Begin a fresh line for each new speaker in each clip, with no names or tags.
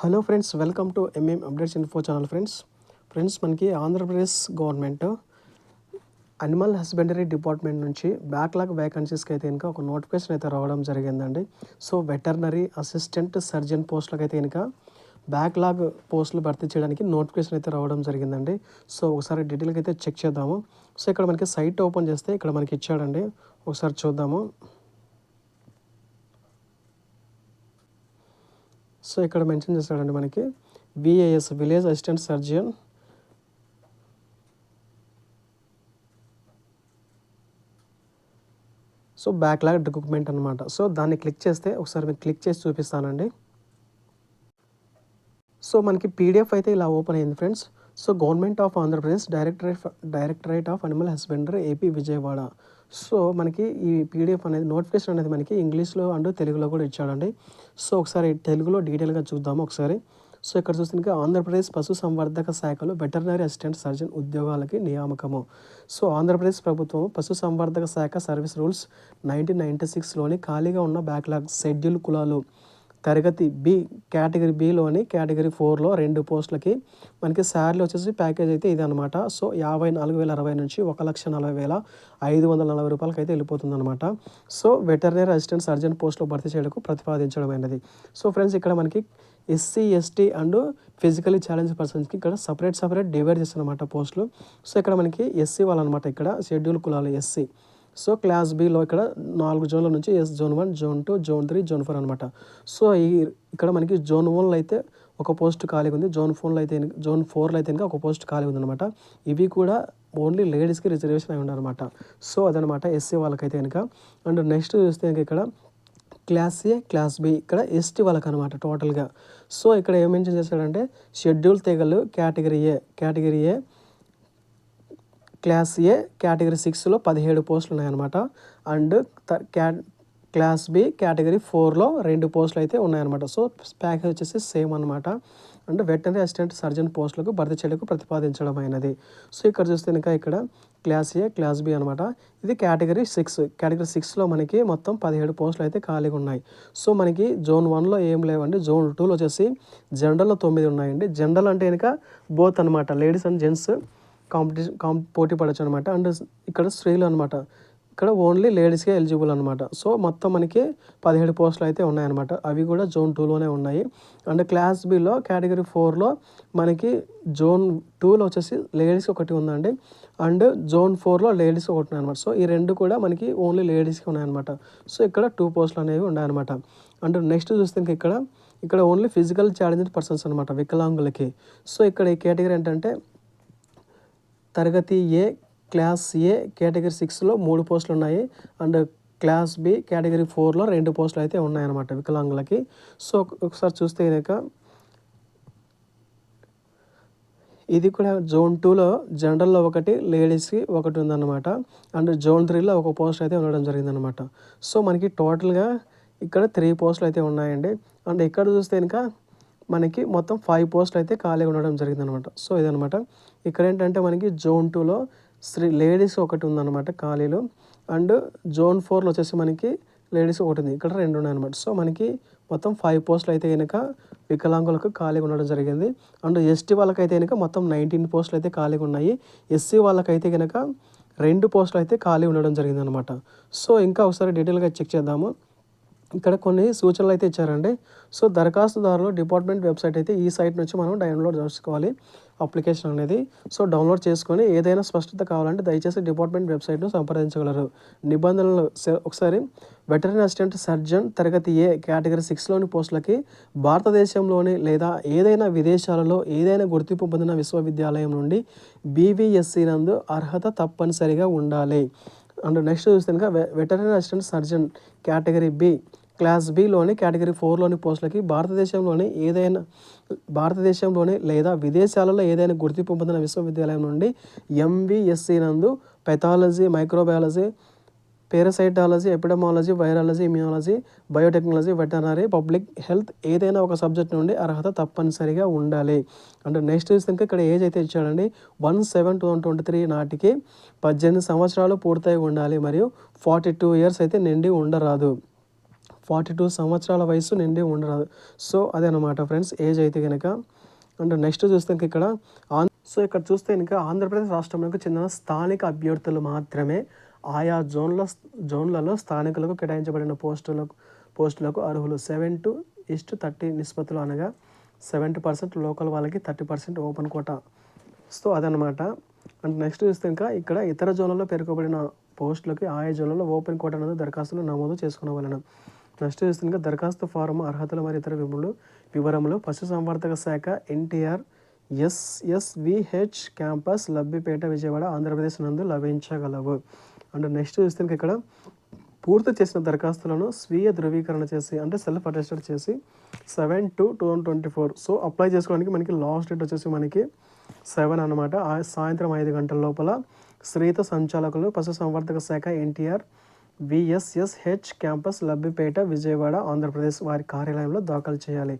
Hello friends welcome to MM updates info channel friends friends మనకి Andhra Pradesh government animal husbandry department నుంచి backlog వేకెన్సీస్కి అయితే కనుక ఒక నోటిఫికేషన్ అయితే రావడం జరిగిందండి. సో వెటర్నరీ అసిస్టెంట్ సర్జన్ పోస్టులకు అయితే కనుక బ్యాక్లాగ్ పోస్టులు భర్తీ చేయడానికి నోటిఫికేషన్ అయితే రావడం జరిగిందండి. సో ఒకసారి డీటెయిల్గా అయితే చెక్ చేద్దాము. సో ఇక్కడ మనకి సైట్ ఓపెన్ చేస్తే ఇక్కడ మనకి ఇచ్చాడండి. ఒకసారి చూద్దాము. సో ఇక్కడ మెన్షన్ చేస్తాడండి మనకి. VAS village assistant surgeon so backlog document అనమాట సో దాన్ని క్లిక్ చేస్తే ఒకసారి మీకు క్లిక్ చేసి చూపిస్తానండి. సో మనకి పీడిఎఫ్ అయితే ఇలా ఓపెన్ అయింది friends so government of Andhra Pradesh directorate directorate of animal husbandry AP Vijayawada so మనకి ఈ పీడిఎఫ్ అనేది నోటిఫికేషన్ అనేది మనకి ఇంగ్లీష్లో అండ్ తెలుగులో కూడా ఇచ్చాడండి. సో ఒకసారి తెలుగులో డీటెయిల్గా చూద్దాము ఒకసారి. సో ఇక్కడ చూస్తే ఆంధ్రప్రదేశ్ పశు సంవర్ధక శాఖలో వెటర్నరీ అసిస్టెంట్ సర్జన్ ఉద్యోగాలకి నియామకము. సో ఆంధ్రప్రదేశ్ ప్రభుత్వం పశు సంవర్ధక శాఖ సర్వీస్ రూల్స్ నైన్టీన్ నైంటీ సిక్స్లోని ఖాళీగా ఉన్న బ్యాక్లాగ్ షెడ్యూల్ కులాలు తరగతి బి కేటగిరీ బిలోని కేటగిరీ ఫోర్లో రెండు పోస్టులకి మనకి శాలరీ వచ్చేసి ప్యాకేజ్ అయితే ఇది అనమాట సో యాభై నాలుగు వేల అరవై నుంచి ఒక లక్ష నలభై వేల ఐదు వందల నలభై రూపాయలకి అయితే వెళ్ళిపోతుంది అనమాట సో వెటర్నరీ అసిస్టెంట్ సర్జన్ పోస్టులో భర్తీ చేయడానికి ప్రతిపాదించడం సో ఫ్రెండ్స్ ఇక్కడ మనకి SC ST and physically challenge పర్సన్స్కి ఇక్కడ సపరేట్ సపరేట్ డివైడ్ చేస్తారనమాట పోస్టులు. సో ఇక్కడ మనకి ఎస్సీ వాళ్ళనమాట ఇక్కడ షెడ్యూల్ కులాలు ఎస్సీ సో క్లాస్ బిలో ఇక్కడ నాలుగు జోన్ల నుంచి as zone one zone two zone three zone four అనమాట సో ఈ ఇక్కడ మనకి జోన్ వన్లో అయితే ఒక పోస్ట్ ఖాళీగా ఉంది. జోన్ ఫోన్లో అయితే జోన్ ఫోర్లో అయితే ఇంకా ఒక పోస్ట్ ఖాళీ ఉందన్నమాట ఇవి కూడా ఓన్లీ లేడీస్కి రిజర్వేషన్ అయి ఉన్నారన్నమాట సో అదనమాట ఎస్సీ వాళ్ళకైతే కనుక. అండ్ నెక్స్ట్ చూస్తే కనుక ఇక్కడ క్లాస్ ఏ క్లాస్ బి ఇక్కడ ఎస్టీ వాళ్ళకి అనమాట టోటల్గా. సో ఇక్కడ ఏం మెన్షన్ చేశాడంటే షెడ్యూల్ తెగలు category A category A class A category సిక్స్లో పదిహేడు పోస్టులు ఉన్నాయన్నమాట. అండ్ క్యా క్లాస్ బి కేటగిరీ ఫోర్లో రెండు పోస్టులు అయితే ఉన్నాయన్నమాట. సో ప్యాకేజ్ వచ్చేసి సేమ్ అనమాట అండ్ వెటనరీ అసిస్టెంట్ సర్జన్ పోస్టులకు భర్తీ చేయడానికి ప్రతిపాదించడం అయినది. సో ఇక్కడ చూస్తే ఇంకా ఇక్కడ క్లాస్ ఏ క్లాస్ బి అనమాట ఇది కేటగిరీ సిక్స్. కేటగిరీ సిక్స్లో మనకి మొత్తం పదిహేడు పోస్టులు అయితే ఖాళీగా ఉన్నాయి. సో మనకి జోన్ వన్లో ఏం లేవండి. జోన్ టూలో వచ్చేసి జనరల్లో తొమ్మిది ఉన్నాయండి. జనరల్ అంటే కనుక బోత్ అనమాట లేడీస్ అండ్ జెంట్స్. కాంపిటీషన్ కాం పోటీ పడచ్చు అనమాట అండ్ ఇక్కడ స్త్రీలు అనమాట. ఇక్కడ ఓన్లీ లేడీస్కే ఎలిజిబుల్ అనమాట. సో మొత్తం మనకి పదిహేడు పోస్టులు అయితే ఉన్నాయన్నమాట అవి కూడా జోన్ టూలోనే ఉన్నాయి. అండ్ క్లాస్ బిలో కేటగిరీ ఫోర్లో మనకి జోన్ టూలో వచ్చేసి లేడీస్కి ఒకటి ఉందండి. అండ్ జోన్ ఫోర్లో లేడీస్ ఒకటి ఉన్నాయన్నమాట సో ఈ రెండు కూడా మనకి ఓన్లీ లేడీస్కి ఉన్నాయన్నమాట సో ఇక్కడ టూ పోస్టులు అనేవి ఉన్నాయన్నమాట అండ్ నెక్స్ట్ చూస్తే ఇంక ఇక్కడ ఇక్కడ ఓన్లీ ఫిజికల్ ఛాలెంజ్డ్ పర్సన్స్ అనమాట వికలాంగులకి. సో ఇక్కడ ఈ కేటగిరీ ఏంటంటే తరగతి ఏ క్లాస్ ఏ కేటగిరీ సిక్స్లో మూడు పోస్టులు ఉన్నాయి. అండ్ క్లాస్ బి కేటగిరీ ఫోర్లో రెండు పోస్టులు అయితే ఉన్నాయన్నమాట వికలాంగులకి. సో ఒకసారి చూస్తే కనుక ఇది కూడా జోన్ టూలో జనరల్లో ఒకటి లేడీస్కి ఒకటి ఉందన్నమాట. అండ్ జోన్ త్రీలో ఒక పోస్ట్ అయితే ఉండడం జరిగిందనమాట సో మనకి టోటల్గా ఇక్కడ త్రీ పోస్టులు అయితే ఉన్నాయండి. అండ్ ఇక్కడ చూస్తే కనుక మనకి మొత్తం ఫైవ్ పోస్టులు అయితే ఖాళీగా ఉండడం జరిగిందనమాట సో ఇదనమాట ఇక్కడ ఏంటంటే మనకి జోన్ టూలో స్త్రీ లేడీస్ ఒకటి ఉందన్నమాట ఖాళీలు. అండ్ జోన్ ఫోర్లో వచ్చేసి మనకి లేడీస్ ఒకటి ఉంది. ఇక్కడ రెండు ఉన్నాయన్నమాట. సో మనకి మొత్తం ఫైవ్ పోస్టులు అయితే కనుక వికలాంగులకు ఖాళీగా ఉండడం జరిగింది. అండ్ ఎస్టీ వాళ్ళకైతే కనుక మొత్తం నైన్టీన్ పోస్టులు అయితే ఖాళీగా ఉన్నాయి. ఎస్సీ వాళ్ళకైతే కనుక రెండు పోస్టులు అయితే ఖాళీ ఉండడం జరిగింది అనమాట సో ఇంకా ఒకసారి డీటెయిల్గా చెక్ చేద్దాము. ఇక్కడ కొన్ని సూచనలు అయితే ఇచ్చారండి. సో దరఖాస్తుదారులు డిపార్ట్మెంట్ వెబ్సైట్ అయితే ఈ సైట్ నుంచి మనం డౌన్లోడ్ చేసుకోవాలి అప్లికేషన్ అనేది. సో డౌన్లోడ్ చేసుకొని ఏదైనా స్పష్టత కావాలంటే దయచేసి డిపార్ట్మెంట్ వెబ్సైట్ను సంప్రదించగలరు. నిబంధనలు ఒకసారి వెటరీ అసిస్టెంట్ సర్జన్ తరగతి ఏ కేటగిరీ సిక్స్లోని పోస్టులకి భారతదేశంలోని లేదా ఏదైనా విదేశాలలో ఏదైనా గుర్తింపు పొందిన విశ్వవిద్యాలయం నుండి బీవీఎస్సీ నందు అర్హత తప్పనిసరిగా ఉండాలి. అండ్ నెక్స్ట్ చూస్తే కనుక veterinary assistant surgeon category B class బిలోని category ఫోర్లోని పోస్టులకి భారతదేశంలోని ఏదైనా భారతదేశంలోని లేదా విదేశాలలో ఏదైనా గుర్తింపు పొందిన విశ్వవిద్యాలయం నుండి ఎంవిఎస్సి నందు pathology microbiology parasitology epidemiology virology immunology biotechnology veterinary public health ఏదైనా ఒక సబ్జెక్ట్ నుండి అర్హత తప్పనిసరిగా ఉండాలి. అంటే నెక్స్ట్ చూస్తే ఇక్కడ ఏజ్ అయితే ఇచ్చాడండి one seven two thousand twenty three నాటికి పద్దెనిమిది సంవత్సరాలు పూర్తయి ఉండాలి మరియు ఫార్టీ టూ ఇయర్స్ అయితే నిండి ఉండరాదు. ఫార్టీ టూ సంవత్సరాల వయసు నిండి ఉండరాదు. సో అదే అనమాట ఫ్రెండ్స్ ఏజ్ అయితే కనుక అండ్ నెక్స్ట్ చూస్తే ఇక్కడ ఆంధ్ర సో ఇక్కడ చూస్తే ఇంకా ఆంధ్రప్రదేశ్ రాష్ట్రంలోకి చెందిన స్థానిక అభ్యర్థులు మాత్రమే ఆయా జోన్ల జోన్లలో స్థానికులకు కేటాయించబడిన పోస్టులకు పోస్టులకు అర్హులు సెవెన్ టు ఈస్ట్ థర్టీ నిష్పత్తులు అనగా సెవెంటీ పర్సెంట్ లోకల్ వాళ్ళకి thirty percent open quota. So అదనమాట అండ్ నెక్స్ట్ చూస్తే ఇంకా ఇక్కడ ఇతర జోన్లలో పేర్కొబడిన పోస్టులకి ఆయా జోన్లలో ఓపెన్ కోట అనేది దరఖాస్తులు నమోదు చేసుకునవలెను. నెక్స్ట్ చూస్తే ఇంకా దరఖాస్తు ఫారం అర్హతలు మరియు ఇతర వివరములు వివరములు పశుసంవర్ధక శాఖ NTR SSVH campus Labbipet Vijayawada Andhra Pradesh నందు లభించగలవు. అండ్ నెక్స్ట్ చూస్తే ఇక్కడ పూర్తి చేసిన దరఖాస్తులను స్వీయ ధృవీకరణ చేసి అంటే సెల్ఫ్ అటెస్టెడ్ చేసి seven two two thousand twenty four so apply చేసుకోవడానికి మనకి లాస్ట్ డేట్ వచ్చేసి మనకి సెవెన్ అనమాట ఆ సాయంత్రం ఐదు గంటల లోపల శ్రీత సంచాలకులు పశుసంవర్ధక శాఖ NTR VSSH campus Labbipet Vijayawada Andhra Pradesh వారి కార్యాలయంలో దాఖలు చేయాలి.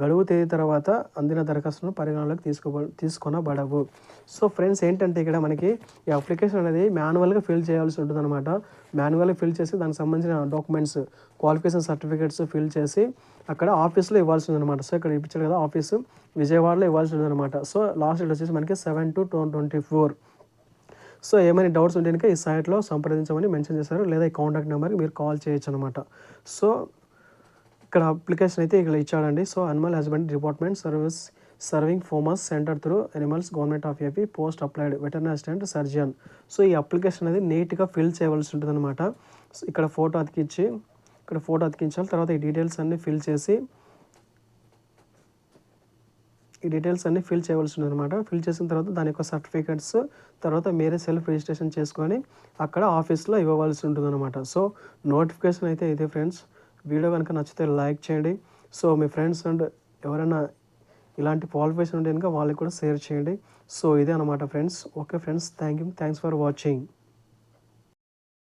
గడువు తేదీ తర్వాత అందిన దరఖాస్తులను పరిగణలోకి తీసుకో తీసుకొనబడవు. సో ఫ్రెండ్స్ ఏంటంటే ఇక్కడ మనకి ఈ అప్లికేషన్ అనేది మాన్యువల్గా ఫిల్ చేయాల్సి ఉంటుంది అనమాట మాన్యువల్గా ఫిల్ చేసి దానికి సంబంధించిన డాక్యుమెంట్స్ క్వాలిఫికేషన్ సర్టిఫికేట్స్ ఫిల్ చేసి అక్కడ ఆఫీస్లో ఇవ్వాల్సి ఉందన్నమాట సో ఇక్కడ ఇప్పించారు కదా ఆఫీసు విజయవాడలో ఇవ్వాల్సి ఉంది అనమాట సో లాస్ట్ డేట్ వచ్చేసి మనకి seven two twenty four. So ఏమైనా డౌట్స్ ఉంటే కనుక ఈ సైట్లో సంప్రదించమని మెన్షన్ చేశారు లేదా ఈ కాంటాక్ట్ నెంబర్కి మీరు కాల్ చేయొచ్చు అనమాట సో ఇక్కడ అప్లికేషన్ అయితే ఇక్కడ ఇచ్చాడండి. So animal husband department service serving farmers centre through animals government of AP post applied veterinary assistant surgeon so ఈ అప్లికేషన్ అనేది నీట్గా ఫిల్ చేయవలసి ఉంటుంది అనమాట ఇక్కడ ఫోటో అతికించి ఇక్కడ ఫోటో అతికించాలి తర్వాత ఈ డీటెయిల్స్ అన్నీ ఫిల్ చేసి ఈ డీటెయిల్స్ అన్ని ఫిల్ చేయవలసి ఉంది అనమాట ఫిల్ చేసిన తర్వాత దాని యొక్క సర్టిఫికెట్స్ తర్వాత మీరే సెల్ఫ్ రిజిస్ట్రేషన్ చేసుకొని అక్కడ ఆఫీస్లో ఇవ్వవలసి ఉంటుంది అనమాట సో నోటిఫికేషన్ అయితే ఇదే ఫ్రెండ్స్. వీడియో కనుక నచ్చితే లైక్ చేయండి. సో మీ ఫ్రెండ్స్ అండ్ ఎవరైనా ఇలాంటి క్వాలిఫికేషన్ ఉంటే కనుక వాళ్ళకి కూడా షేర్ చేయండి. సో ఇదే అనమాట friends. Okay friends thank you. Thanks for watching.